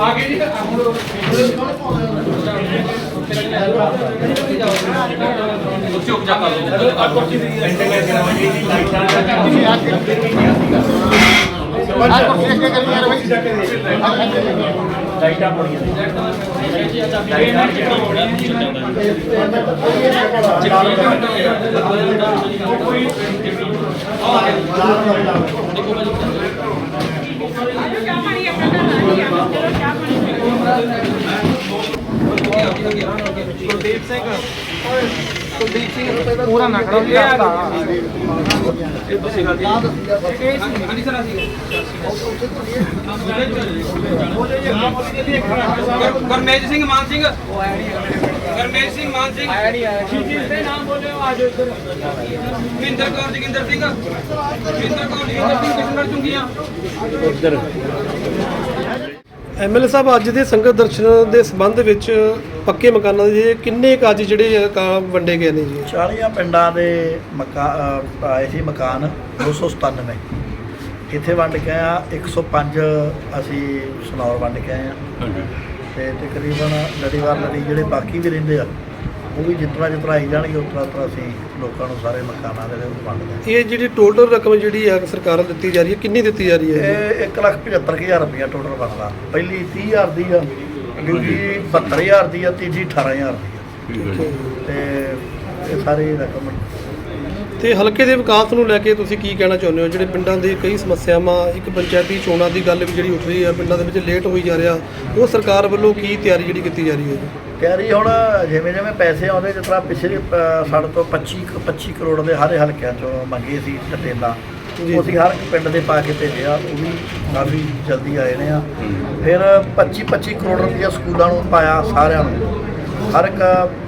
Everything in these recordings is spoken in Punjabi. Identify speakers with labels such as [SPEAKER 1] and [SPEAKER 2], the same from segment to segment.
[SPEAKER 1] ਆਗੇ ਜੀ ਹੁਣ ਉੱਚੀ
[SPEAKER 2] ਉੱਚਾ ਕਰ ਲਓ ਕੁਰਸੀ ਦੀ ਇੰਟਰਨੈਟ ਕਰਾਵਾਂਗੇ ਜੀ ਲਾਈਟਾਂ ਦਾ ਕੰਮ
[SPEAKER 1] ਆ
[SPEAKER 2] ਕੇ ਫਿਰ ਵੀ ਨਹੀਂ ਆਉਂਦਾ
[SPEAKER 1] ਆ ਕੁਰਸੀ ਅੱਗੇ ਕਰੀ ਯਾਰ
[SPEAKER 2] ਬਈ ਲਾਈਟਾਂ ਪੜੀਆਂ ਲਾਈਟਾਂ ਪੜੀਆਂ
[SPEAKER 1] ਕੋਈ ਕੋਈ ਆ ਆ
[SPEAKER 3] ਪੂਰਾ ਨਾ ਖੜਾ ਵੀ ਰਸਤਾ
[SPEAKER 2] ਗਰਮੇਜ ਸਿੰਘ ਮਾਨ ਸਿੰਘ। ਗਰਮੇਜ ਸਿੰਘ ਮਾਨ ਸਿੰਘ।
[SPEAKER 3] ਦੇ ਨਾਮ ਬੋਲਿਓ ਆਜੋ ਇੱਧਰ।
[SPEAKER 2] ਮਹਿੰਦਰ ਕੌਰ ਜੋਗਿੰਦਰ ਸਿੰਘ। ਮਹਿੰਦਰ ਕੌਰ ਜੋਗਿੰਦਰ ਸਿੰਘ ਕਿਸ਼ਨਗੜ ਚੁੰਗੀਆਂ
[SPEAKER 4] ਐਮਐਲਏ ਸਾਹਿਬ ਅੱਜ ਦੇ ਸੰਗਤ ਦਰਸ਼ਨ ਦੇ ਸੰਬੰਧ ਵਿੱਚ ਪੱਕੇ ਮਕਾਨਾਂ ਦੇ ਕਿੰਨੇ ਕੁ ਅੱਜ ਜਿਹੜੇ ਵੰਡੇ ਗਏ ਨੇ ਜੀ?
[SPEAKER 1] 40 ਪਿੰਡਾਂ ਦੇ ਮਕਾਨ ਆਏ ਸੀ ਮਕਾਨ 297 ਇੱਥੇ ਵੰਡ ਕੇ ਆ 105 ਅਸੀਂ ਸਨੌਰ ਵੰਡ ਕੇ ਆਏ ਆ। ਤੇ ਤਕਰੀਬਨ ਲੜੀਵਾਰ ਲੜੀ ਜਿਹੜੇ ਬਾਕੀ ਵੀ ਰਹਿੰਦੇ ਆ ਉਹ ਵੀ ਜਿਤਨਾ ਜਿਤਨਾ ਆਈ ਜਾਣਗੇ ਉਤਨਾ ਉਤਨਾ ਅਸੀਂ ਲੋਕਾਂ ਨੂੰ ਸਾਰੇ ਮਕਾਨਾਂ ਦੇ ਵਿੱਚ ਵੰਡਦੇ
[SPEAKER 4] ਇਹ ਜਿਹੜੀ ਟੋਟਲ ਰਕਮ ਜਿਹੜੀ ਆ ਸਰਕਾਰ ਵੱਲੋਂ ਦਿੱਤੀ ਜਾ ਰਹੀ ਹੈ ਕਿੰਨੀ ਦਿੱਤੀ ਜਾ ਰਹੀ। ਹੈ?
[SPEAKER 1] ਇਹ 175000 ਰੁਪਇਆ ਟੋਟਲ ਬਣਦਾ। ਪਹਿਲੀ 30000 ਦੀ ਆ ਦੂਜੀ 72000 ਦੀ ਆ ਤੀਜੀ 18000 ਦੀ ਆ। ਤੇ ਇਹ ਸਾਰੀ ਰਕਮ
[SPEAKER 4] ਤੇ ਹਲਕੇ ਦੇ ਵਿਕਾਸ ਨੂੰ ਲੈ ਕੇ ਤੁਸੀਂ ਕੀ ਕਹਿਣਾ ਚਾਹੁੰਦੇ ਹੋ? ਜਿਹੜੇ ਪਿੰਡਾਂ ਦੇ ਕਈ ਸਮੱਸਿਆਵਾਂ ਇੱਕ ਪੰਚਾਇਤੀ ਚੋਣਾਂ ਦੀ ਗੱਲ ਵੀ ਜਿਹੜੀ ਉੱਠ ਰਹੀ ਹੈ ਪਿੰਡਾਂ ਦੇ ਵਿੱਚ ਲੇਟ ਹੋਈ ਜਾ ਰਿਹਾ। ਉਹ ਸਰਕਾਰ ਵੱਲੋਂ ਕੀ ਤਿਆਰੀ ਜਿਹੜੀ ਕੀਤੀ ਜਾ ਰਹੀ ਹੈ
[SPEAKER 1] ਤਿਆਰੀ ਹੁਣ ਜਿਵੇਂ ਜਿਵੇਂ ਪੈਸੇ ਆਉਂਦੇ ਜਿਸ ਤਰ੍ਹਾਂ ਪਿਛਲੇ ਸਾਡੇ ਤੋਂ 25 ਕੁ- 25 ਕਰੋੜ ਦੇ ਹਰੇ ਹਲਕਿਆਂ ਚੋਂ ਮੰਗੇ ਸੀ ਟਟੇਲਾ
[SPEAKER 4] ਜੀ।
[SPEAKER 1] ਉਹ ਅਸੀਂ ਹਰ ਇੱਕ ਪਿੰਡ ਦੇ ਪਾ ਕੇ ਭੇਜਿਆ ਉਹ ਵੀ ਕਾਫੀ ਜਲਦੀ ਆਏ ਨੇ ਆ। ਫਿਰ 25 25 ਕਰੋੜ ਰੁਪਇਆ ਸਕੂਲਾਂ ਨੂੰ ਪਾਇਆ ਸਾਰਿਆਂ ਨੂੰ। ਹਰ ਇੱਕ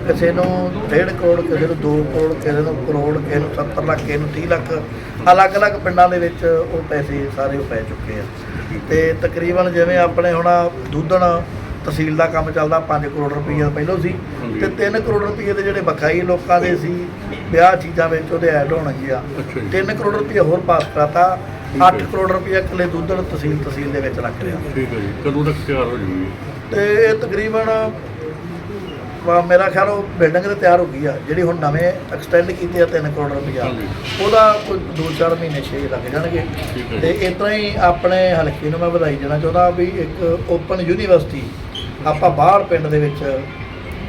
[SPEAKER 1] ਕਿਸੇ ਨੂੰ 1.5 ਕਰੋੜ, ਕਿਸੇ ਨੂੰ 2 ਕਰੋੜ, ਕਿਸੇ ਨੂੰ ਕਰੋੜ, ਕਿਸੇ ਨੂੰ 70 ਲੱਖ, ਕਿਸੇ ਨੂੰ 30 ਲੱਖ, ਅਲੱਗ-ਅਲੱਗ ਪਿੰਡਾਂ ਦੇ ਵਿੱਚ ਉਹ ਪੈਸੇ ਸਾਰੇ ਉਹ ਪੈ ਚੁੱਕੇ ਆ। ਤੇ ਤਕਰੀਬਨ ਜਿਵੇਂ ਆਪਣੇ ਹੁਣ ਦੁੱਧਣ ਤਹਿਸੀਲ ਦਾ ਕੰਮ ਚੱਲਦਾ 5 ਕਰੋੜ ਰੁਪਈਆ ਪਹਿਲਾਂ ਸੀ। ਤੇ 3 ਕਰੋੜ ਰੁਪਈਏ ਦੇ ਜਿਹੜੇ ਬਕਾਈ ਲੋਕਾਂ ਦੇ ਸੀ ਵਿਆਹ ਚੀਜ਼ਾਂ ਵਿੱਚ ਉਹਦੇ ਐਡ ਹੋਣਗੇ ਆ 3 ਕਰੋੜ ਰੁਪਈਆ ਹੋਰ ਪਾਸ ਕਰਾਤਾ 8 ਕਰੋੜ ਰੁਪਈਆ ਇਕੱਲੇ ਦੂਧਣ ਤਹਿਸੀਲ ਤਹਿਸੀਲ ਦੇ ਵਿੱਚ ਲੱਗ ਰਿਹਾ
[SPEAKER 5] ਠੀਕ ਹੈ ਜੀ। ਕਦੋਂ ਤੱਕ ਤਿਆਰ ਹੋ ਜੂਗੀ
[SPEAKER 1] ਤੇ ਇਹ ਤਕਰੀਬਨ ਮੇਰਾ ਖਿਆਲ ਉਹ ਬਿਲਡਿੰਗ ਤੇ ਤਿਆਰ ਹੋ ਗਈ ਆ ਜਿਹੜੀ ਹੁਣ ਨਵੇਂ ਐਕਸਟੈਂਡ ਕੀਤੀ ਆ 3 ਕਰੋੜ ਰੁਪਈਆ।
[SPEAKER 5] ਹਾਂਜੀ।
[SPEAKER 1] ਉਹਦਾ ਕੋਈ 2-4 ਮਹੀਨੇ ਛੇ ਲੱਗ ਜਾਣਗੇ। ਤੇ ਇਸ ਤਰ੍ਹਾਂ ਹੀ ਆਪਣੇ ਹਲਕੇ ਨੂੰ ਮੈਂ ਵਧਾਈ ਦੇਣਾ ਚਾਹੁੰਦਾ ਵੀ ਇੱਕ ਓਪਨ ਯੂਨੀਵਰਸਿਟੀ ਆਪਾਂ ਬਾਹਰ ਪਿੰਡ ਦੇ ਵਿੱਚ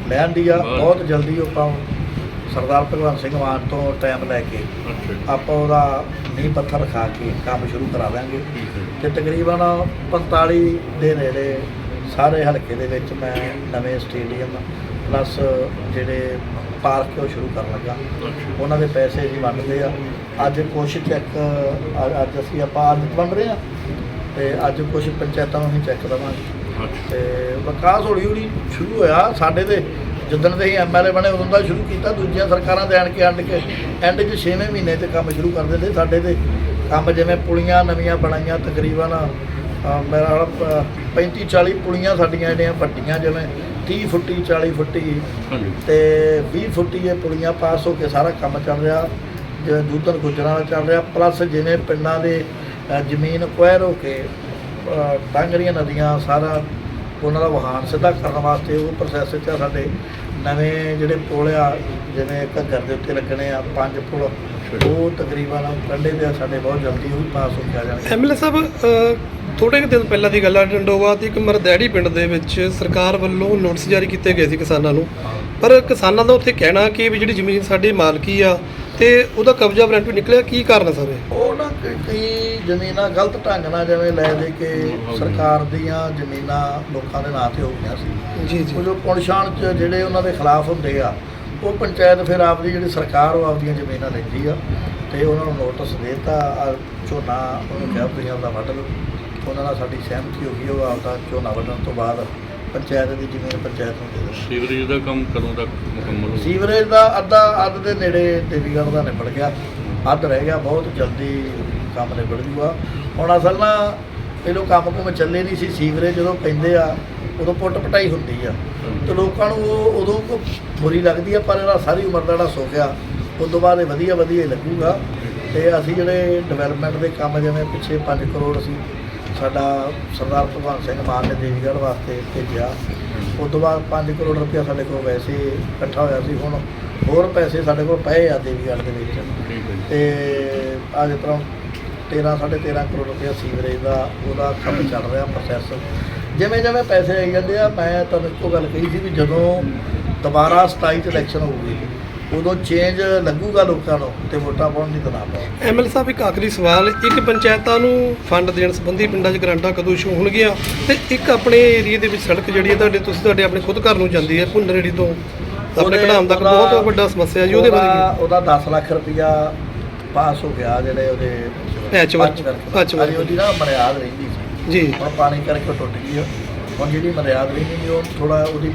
[SPEAKER 1] ਲੈਣ ਦੀ ਆ। ਬਹੁਤ ਜਲਦੀ ਆਪਾਂ ਸਰਦਾਰ ਭਗਵੰਤ ਸਿੰਘ ਮਾਨ ਤੋਂ ਟਾਈਮ ਲੈ ਕੇ
[SPEAKER 5] ਜੀ,
[SPEAKER 1] ਆਪਾਂ ਉਹਦਾ ਨੀਂਹ ਪੱਥਰ ਰਖਾ ਕੇ ਕੰਮ ਸ਼ੁਰੂ ਕਰਾ ਦਾਂਗੇ
[SPEAKER 5] ਹੈ
[SPEAKER 1] ਤੇ ਤਕਰੀਬਨ 45 ਦੇ ਨੇੜੇ ਸਾਰੇ ਹਲਕੇ ਦੇ ਵਿੱਚ ਮੈਂ ਨਵੇਂ ਸਟੇਡੀਅਮ ਪਲੱਸ ਜਿਹੜੇ ਪਾਰਕ ਉਹ ਸ਼ੁਰੂ ਕਰਨ ਲੱਗਾ। ਉਹਨਾਂ ਦੇ ਪੈਸੇ ਅਸੀਂ ਵੰਡਦੇ ਆ। ਅੱਜ ਕੁਛ ਚੈੱਕ ਅੱਜ ਅਸੀਂ ਆਪਾਂ ਅੱਜ ਵੰਡ ਰਹੇ ਆ। ਤੇ ਅੱਜ ਕੁਝ ਪੰਚਾਇਤਾਂ ਨੂੰ ਅਸੀਂ ਚੈੱਕ ਦੇਵਾਂਗੇ। ਤੇ ਵਿਕਾਸ ਹੌਲੀ ਹੌਲੀ ਸ਼ੁਰੂ ਹੋਇਆ। ਸਾਡੇ ਦੇ ਜਿੱਦਣ ਦੇ ਹੀ ਐਮਐਲਏ ਬਣੇ ਉਦੋਂ ਦਾ ਸ਼ੁਰੂ ਕੀਤਾ। ਦੂਜੀਆਂ ਸਰਕਾਰਾਂ ਦੇ ਆਣ ਕੇ ਆਣ ਕੇ ਐਂਡ 'ਚ 6ਵੇਂ ਮਹੀਨੇ ਤੇ ਕੰਮ ਸ਼ੁਰੂ ਕਰ ਦਿੰਦੇ। ਸਾਡੇ ਤੇ ਕੰਮ ਜਿਵੇਂ ਪੁਲੀਆਂ ਨਵੀਆਂ ਬਣਾਈਆਂ ਤਕਰੀਬਨ ਮੇਰਾ ਖਿਆਲ 35 40 ਪੁਲੀਆਂ ਸਾਡੀਆਂ ਜਿਹੜੀਆਂ ਵੱਡੀਆਂ ਜਿਵੇਂ 30 ਫੁੱਟੀ 40 ਫੁੱਟੀ ਤੇ 20 ਫੁੱਟੀ ਇਹ ਪੁਲੀਆਂ ਪਾਸ ਹੋ ਕੇ ਸਾਰਾ ਕੰਮ ਚੱਲ ਰਿਹਾ। ਜਿਵੇਂ ਦੂਧਨ ਗੁਜਰਾਂ ਵਾਲਾ ਚੱਲ ਰਿਹਾ। ਪਲੱਸ ਜਿਵੇਂ ਪਿੰਡਾਂ ਦੇ ਜ਼ਮੀਨ ਕੁਐਰ ਹੋ ਕੇ ਟਾਂਗਰੀਆਂ ਨਦੀਆਂ ਸਾਰਾ ਉਹਨਾਂ ਦਾ ਵਹਾਨ ਸਿੱਧਾ ਕਰਨ ਵਾਸਤੇ ਉਹ ਪ੍ਰੋਸੈਸ ਚ ਆ ਸਾਡੇ। ਨਵੇਂ ਜਿਹੜੇ ਪੁਲ ਆ ਜਿਵੇਂ ਘੱਗਰ ਦੇ ਉੱਤੇ ਲੱਗਣੇ ਆ ਪੰਜ ਪੁਲ ਉਹ ਤਕਰੀਬਨ ਕੰਢੇ ਦੇ ਆ ਸਾਡੇ ਬਹੁਤ ਜਲਦੀ ਉਹ ਵੀ ਪਾਸ ਹੋ ਕੇ ਆ ਜਾਣਗੇ।
[SPEAKER 4] ਐਮਐਲਏ ਸਾਹਿਬ ਅ, ਥੋੜੇ ਕੁ ਦਿਨ ਪਹਿਲਾਂ ਦੀ ਗੱਲ ਆ ਡੰਡੋਵਾ ਤੇ ਇੱਕ ਮਰਦੈੜੀ ਪਿੰਡ ਦੇ ਵਿੱਚ ਸਰਕਾਰ ਵੱਲੋਂ ਨੋਟਿਸ ਜਾਰੀ ਕੀਤੇ ਗਏ ਸੀ ਕਿਸਾਨਾਂ ਨੂੰ। ਪਰ ਕਿਸਾਨਾਂ ਦਾ ਉੱਥੇ ਕਹਿਣਾ ਕਿ ਵੀ ਜਿਹੜੀ ਜ਼ਮੀਨ ਸਾਡੀ ਮਾਲਕੀ ਆ ਤੇ ਉਹਦਾ ਕਬਜ਼ਾ ਵਾਰੰਟ ਵੀ ਨਿਕਲਿਆ ਕੀ ਕਾਰਨ ਆ ਸਰ? ਇਹ
[SPEAKER 1] ਉਹ ਨਾ ਕ- ਕਈ ਜ਼ਮੀਨਾਂ ਗਲਤ ਢੰਗ ਨਾਲ ਜਿਵੇਂ ਲੈ ਦੇ ਕੇ ਸਰਕਾਰ ਦੀਆਂ ਜ਼ਮੀਨਾਂ ਲੋਕਾਂ ਦੇ ਨਾਂ ਤੇ ਹੋ ਗਈਆਂ ਸੀ।
[SPEAKER 4] ਜੀ ਜੀ।
[SPEAKER 1] ਉਹ ਜੋ ਪੁਣਛਾਣ ਚ ਜਿਹੜੇ ਉਹਨਾਂ ਦੇ ਖਿਲਾਫ ਹੁੰਦੇ ਆ ਉਹ ਪੰਚਾਇਤ ਫਿਰ ਆਪਦੀ ਜਿਹੜੀ ਸਰਕਾਰ ਉਹ ਆਪਦੀਆਂ ਜ਼ਮੀਨਾਂ ਲੈਂਦੀ ਆ ਤੇ ਉਹਨਾਂ ਨੂੰ ਨੋਟਿਸ ਦੇਤਾ ਝੋਨਾ ਉਹਨੂੰ ਕਿਹਾ ਤੁਸੀਂ ਆਪਦਾ ਵੱਢ ਲਓ। ਉਹਨਾਂ ਨਾਲ ਸਾਡੀ ਸਹਿਮਤੀ ਹੋ ਗਈ ਉਹ ਆਪਦਾ ਝੋਨਾ ਵੱਢਣ ਤੋਂ ਬਾਅਦ ਪੰਚਾਇਤ ਦੀ ਜ਼ਮੀਨ ਪੰਚਾਇਤ ਨੂੰ ਦੇ
[SPEAKER 5] ਸੀਵਰੇਜ ਦਾ ਕੰਮ ਕਦੋਂ ਤੱਕ ਮੁਕੰਮਲ ਹੋ
[SPEAKER 1] ਸੀਵਰੇਜ ਦਾ ਅੱਧਾ ਅੱਧ ਦੇ ਨੇੜੇ ਦੇਵੀਗੜ੍ਹ ਦਾ ਨਿਬੜ ਗਿਆ। ਅੱਧ ਰਹਿ ਗਿਆ ਬਹੁਤ ਜਲਦੀ ਕੰਮ ਨਿਬੜ ਜੂਗਾ। ਹੁਣ ਅਸਲ ਨਾ ਪਹਿਲੋਂ ਕੰਮ ਕੁਮ ਚੱਲੇ ਨਹੀਂ ਸੀ। ਸੀਵਰੇਜ ਜਦੋਂ ਪੈਂਦੇ ਆ ਉਦੋਂ ਪੁੱਟ ਪਟਾਈ ਹੁੰਦੀ ਆ। ਤੇ ਲੋਕਾਂ ਨੂੰ ਉਹ ਉਦੋਂ ਕੁ ਬੁਰੀ ਲੱਗਦੀ ਆ ਪਰ ਇਹਦਾ ਸਾਰੀ ਉਮਰ ਦਾ ਜਿਹੜਾ ਸੁੱਖ ਆ ਉਸ ਤੋਂ ਬਾਅਦ ਇਹ ਵਧੀਆ ਵਧੀਆ ਲੱਗੂਗਾ। ਤੇ ਅਸੀਂ ਜਿਹੜੇ ਡਿਵੈਲਪਮੈਂਟ ਦੇ ਕੰਮ ਜਿਵੇਂ ਪਿੱਛੇ 5 ਕਰੋੜ ਸੀ ਸਾਡਾ ਸਰਦਾਰ ਭਗਵੰਤ ਸਿੰਘ ਮਾਨ ਨੇ ਦੇਵੀਗੜ੍ਹ ਵਾਸਤੇ ਭੇਜਿਆ। ਉਸ ਤੋਂ ਬਾਅਦ 5 ਕਰੋੜ ਰੁਪਇਆ ਸਾਡੇ ਕੋਲ ਵੈਸੇ ਇਕੱਠਾ ਹੋਇਆ ਸੀ। ਹੁਣ ਹੋਰ ਪੈਸੇ ਸਾਡੇ ਕੋਲ ਪਏ ਆ ਦੇਵੀਗੜ੍ਹ ਦੇ ਵਿੱਚ।
[SPEAKER 5] ਠੀਕ
[SPEAKER 1] ਤੇ ਅੱਜ ਤਰ੍ਹਾਂ 13 13.5 ਕਰੋੜ ਰੁਪਇਆ ਸੀਵਰੇਜ ਦਾ ਉਹਦਾ ਕੰਮ ਚੱਲ ਰਿਹਾ ਪ੍ਰੋਸੈਸ ਜਿਵੇਂ ਜਿਵੇਂ ਪੈਸੇ ਆਈ ਜਾਂਦੇ ਆ, ਮੈਂ ਤੁਹਾਨੂੰ ਇੱਕੋ ਗੱਲ ਕਹੀ ਸੀ ਵੀ ਜਦੋਂ ਦੁਬਾਰਾ 27 ਚ ਇਲੈਕਸ਼ਨ ਹੋਊਗੀ ਉਦੋਂ ਚੇਂਜ ਲੱਗੂਗਾ ਲੋਕਾਂ ਨੂੰ ਤੇ ਵੋਟਾਂ ਪਾਉਣ ਦੀ ਤਨਾਬ ਪਾਉਣ
[SPEAKER 4] ਐਮਐਲ ਸਾਹਿਬ ਇੱਕ ਆਖਰੀ ਸਵਾਲ ਇੱਕ ਪੰਚਾਇਤਾਂ ਨੂੰ ਫੰਡ ਦੇਣ ਸੰਬੰਧੀ ਪਿੰਡਾਂ 'ਚ ਗ੍ਰਾਂਟਾਂ ਕਦੋਂ ਸ਼ੁਰੂ ਹੋਣਗੀਆਂ ਤੇ ਇੱਕ ਆਪਣੇ ਏਰੀਆ ਦੇ ਵਿੱਚ ਸੜਕ ਜਿਹੜੀ ਹੈ ਤੁਹਾਡੇ ਤੁਸੀਂ ਤੁਹਾਡੇ ਆਪਣੇ ਖੁਦ ਘਰ ਨੂੰ ਜਾਂਦੀ ਹੈ ਭੁੰਨਰੇੜੀ ਤੋਂ ਆਪਣੇ ਕਢਾਮ
[SPEAKER 1] ਉਹਦਾ-
[SPEAKER 4] ਬਹੁਤ ਵੱਡਾ ਸਮੱਸਿਆ ਜੀ ਉਹਦੇ ਬਾਰੇ
[SPEAKER 1] ਉਹਦਾ- ਉਹਦਾ 10 ਲੱਖ ਰੁਪਇਆ ਪਾਸ ਹੋ ਗਿਆ ਜਿਹੜੇ ਉਹਦੇ
[SPEAKER 4] Patchwork-
[SPEAKER 1] patchwork।
[SPEAKER 4] patchwork।
[SPEAKER 1] ਅਜੇ ਉਹਦੀ ਨਾ ਮਰਿਆਦ ਰਹਿੰਦੀ ਸੀ?
[SPEAKER 4] ਜੀ
[SPEAKER 1] ਪਾਣੀ ਕਰਕੇ ਟੁੱਟ ਗਈ ਹੁਣ ਜਿਹੜੀ ਮਰਿਆਦ ਰਹਿੰਦੀ ਉਹ ਥੋੜਾ ਉਹਦੀ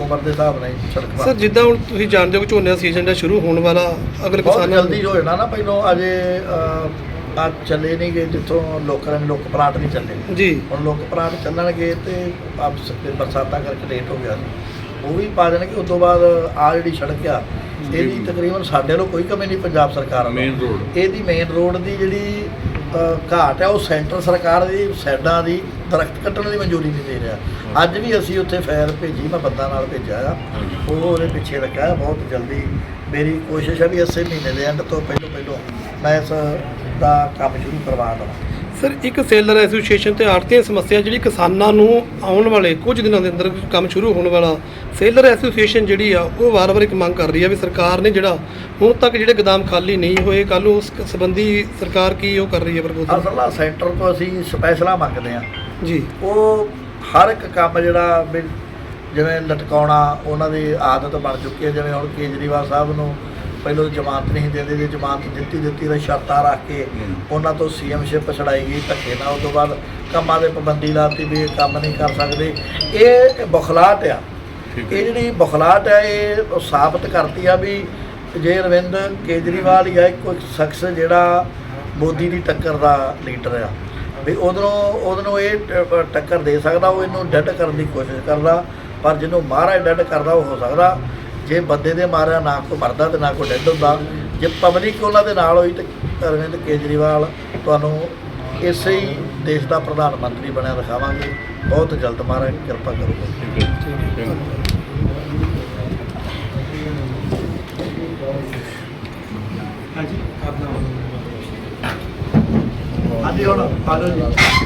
[SPEAKER 1] ਉਮਰ ਦੇ ਹਿਸਾਬ ਨਾਲ ਹੀ ਸੜਕ
[SPEAKER 4] ਸਰ ਜਿੱਦਾਂ ਹੁਣ ਤੁਸੀਂ ਜਾਣਦੇ ਹੋ ਕਿ ਝੋਨੇ ਦਾ ਸੀਜ਼ਨ ਜਿਹੜਾ ਸ਼ੁਰੂ ਹੋਣ ਵਾਲਾ ਅਗਰ
[SPEAKER 1] ਬਹੁਤ
[SPEAKER 4] ਕਿਸਾਨਾਂ
[SPEAKER 1] ਜਲਦੀ ਹੋ ਜਾਣਾ ਨਾ ਪਹਿਲੋਂ ਅਜੇ ਆ ਚੱਲੇ ਨਹੀਂ ਗਏ ਜਿੱਥੋਂ ਲੋਕਾਂ ਨੇ ਲੋਕ ਪਲਾਟ ਨਹੀਂ ਚੱਲੇ।
[SPEAKER 4] ਜੀ।
[SPEAKER 1] ਹੁਣ ਲੋਕ ਪਲਾਟ ਚੱਲਣਗੇ ਤੇ ਆਪ ਸ- ਬਰਸਾਤਾਂ ਕਰਕੇ ਲੇਟ ਹੋ ਗਿਆ। ਸੀ ਉਹ ਵੀ ਪਾ ਦੇਣਗੇ ਉਸ ਤੋਂ ਬਾਅਦ ਆ ਜਿਹੜੀ ਸੜਕ ਆ ਇਹਦੀ ਤਕਰੀਬਨ ਸਾਡੇ ਵੱਲੋਂ ਕੋਈ ਕਮੀ ਨਹੀਂ ਪੰਜਾਬ ਸਰਕਾਰ ਵੱਲੋਂ।
[SPEAKER 5] ਮੇਨ ਰੋਡ
[SPEAKER 1] ਇਹਦੀ ਮੇਨ ਰੋਡ ਦੀ ਜਿਹੜੀ ਘਾਟ ਹੈ ਉਹ ਸੈਂਟਰ ਸਰਕਾਰ ਦੀ ਸਾਈਡਾਂ ਦੀ ਦਰਖਤ ਕੱਟਣ ਦੀ ਮਨਜ਼ੂਰੀ ਨਹੀਂ ਦੇ ਰਿਹਾ। ਅੱਜ ਵੀ ਅਸੀਂ ਉੱਥੇ ਫਾਇਰ ਭੇਜੀ ਮੈਂ ਬੰਦਾ ਨਾਲ ਭੇਜਿਆ ਆ। ਉਹ ਉਹਦੇ ਪਿੱਛੇ ਲੱਗਾ ਬਹੁਤ ਜਲਦੀ ਮੇਰੀ ਕੋਸ਼ਿਸ਼ ਹੈ ਵੀ ਇਸੇ ਮਹੀਨੇ ਦੇ ਐਂਡ ਤੋਂ ਪਹਿਲੋਂ ਪਹਿਲੋਂ ਮੈਂ ਇਸ ਦਾ ਕੰਮ ਸ਼ੁਰੂ ਕਰਵਾ ਦਵਾਂ।
[SPEAKER 4] ਸਰ ਇੱਕ ਸੇਲਰ ਐਸੋਸੀਏਸ਼ਨ ਤੇ ਆੜਤੀਆਂ ਸਮੱਸਿਆ ਜਿਹੜੀ ਕਿਸਾਨਾਂ ਨੂੰ ਆਉਣ ਵਾਲੇ ਕੁਝ ਦਿਨਾਂ ਦੇ ਅੰਦਰ ਕੰਮ ਸ਼ੁਰੂ ਹੋਣ ਵਾਲਾ ਸੇਲਰ ਐਸੋਸੀਏਸ਼ਨ ਜਿਹੜੀ ਆ ਉਹ ਵਾਰ-ਵਾਰ ਇੱਕ ਮੰਗ ਕਰ ਰਹੀ ਆ ਵੀ ਸਰਕਾਰ ਨੇ ਜਿਹੜਾ ਹੁਣ ਤੱਕ ਜਿਹੜੇ ਗੋਦਾਮ ਖਾਲੀ ਨਹੀਂ ਹੋਏ ਕੱਲ ਉਸ ਸੰਬੰਧੀ ਸਰਕਾਰ ਕੀ ਉਹ ਕਰ ਰਹੀ ਹੈ ਪ੍ਰਪੋਜ਼ਲ?
[SPEAKER 1] ਅਸਲ ਸੈਂਟਰ ਤੋਂ ਅਸੀਂ ਸਪੈਸ਼ਲਾਂ ਮੰਗਦੇ ਆ
[SPEAKER 4] ਜੀ।
[SPEAKER 1] ਉਹ ਹਰ ਇੱਕ ਕੰਮ ਜਿਹੜਾ ਜਿਵੇਂ ਲਟਕਾਉਣਾ ਉਹਨਾਂ ਦੀ ਆਦਤ ਬਣ ਚੁੱਕੀ ਹੈ ਜਿਵੇਂ ਹੁਣ ਕੇਜਰੀਵਾਲ ਸਾਹਿਬ ਨੂੰ ਪਹਿਲਾਂ ਜ਼ਮਾਨਤ ਨਹੀਂ ਦਿੰਦੇ ਜੇ ਜ਼ਮਾਨਤ ਦਿੱਤੀ ਦਿੱਤੀ ਤਾਂ ਸ਼ਰਤਾਂ ਰੱਖ ਕੇ ਉਹਨਾਂ ਤੋਂ ਸੀਐਮਸ਼ਿਪ ਛੜਾਈ ਗਈ ਧੱਕੇ ਨਾਲ। ਉਸ ਤੋਂ ਬਾਅਦ ਕੰਮਾਂ ਦੇ ਪਾਬੰਦੀ ਲਾਤੀ ਵੀ ਇਹ ਕੰਮ ਨਹੀਂ ਕਰ ਸਕਦੇ। ਇਹ ਬਖਲਾਟ ਆ। ਇਹ ਜਿਹੜੀ ਬਖਲਾਟ ਹੈ ਇਹ ਸਾਬਤ ਕਰਦੀ ਆ ਵੀ ਜੇ ਅਰਵਿੰਦ ਕੇਜਰੀਵਾਲ ਆ ਇੱਕੋ ਸ਼ਖਸ ਜਿਹੜਾ ਮੋਦੀ ਦੀ ਟੱਕਰ ਦਾ ਲੀਡਰ ਆ ਵੀ ਉਧਰੋਂ ਉਧਰੋਂ ਇਹ ਟੱਕਰ ਦੇ ਸਕਦਾ ਉਹ ਇਹਨੂੰ ਡੈਡ ਕਰਨ ਦੀ ਕੋਸ਼ਿਸ਼ ਕਰਦਾ ਪਰ ਜਿਹਨੂੰ ਮਹਾਰਾਜ ਡੈਡ ਕਰਦਾ ਉਹ ਹੋ ਸਕਦਾ। ਜੇ ਬੰਦੇ ਦੇ ਮਾਰਿਆ ਨਾ ਕੋਈ ਮਰਦਾ ਤੇ ਨਾ ਕੋਈ ਡੈਡ ਹੁੰਦਾ ਜੇ ਪਬਲਿਕ ਉਹਨਾਂ ਦੇ ਨਾਲ ਹੋਈ ਤੇ ਅਰਵਿੰਦ ਕੇਜਰੀਵਾਲ ਤੁਹਾਨੂੰ ਇਸੇ ਹੀ ਦੇਸ਼ ਦਾ ਪ੍ਰਧਾਨ ਮੰਤਰੀ ਬਣਿਆ ਦਿਖਾਵਾਂਗੇ। ਬਹੁਤ ਜਲਦ ਮਹਾਰਾਜ ਕਿਰਪਾ ਕਰੂਗਾ।
[SPEAKER 5] ਠੀਕ ਹੈ ਥੈਂਕ ਯੂ
[SPEAKER 1] ਹਾਂਜੀ ਹੁਣ ਆ ਜਾਓ ਜੀ।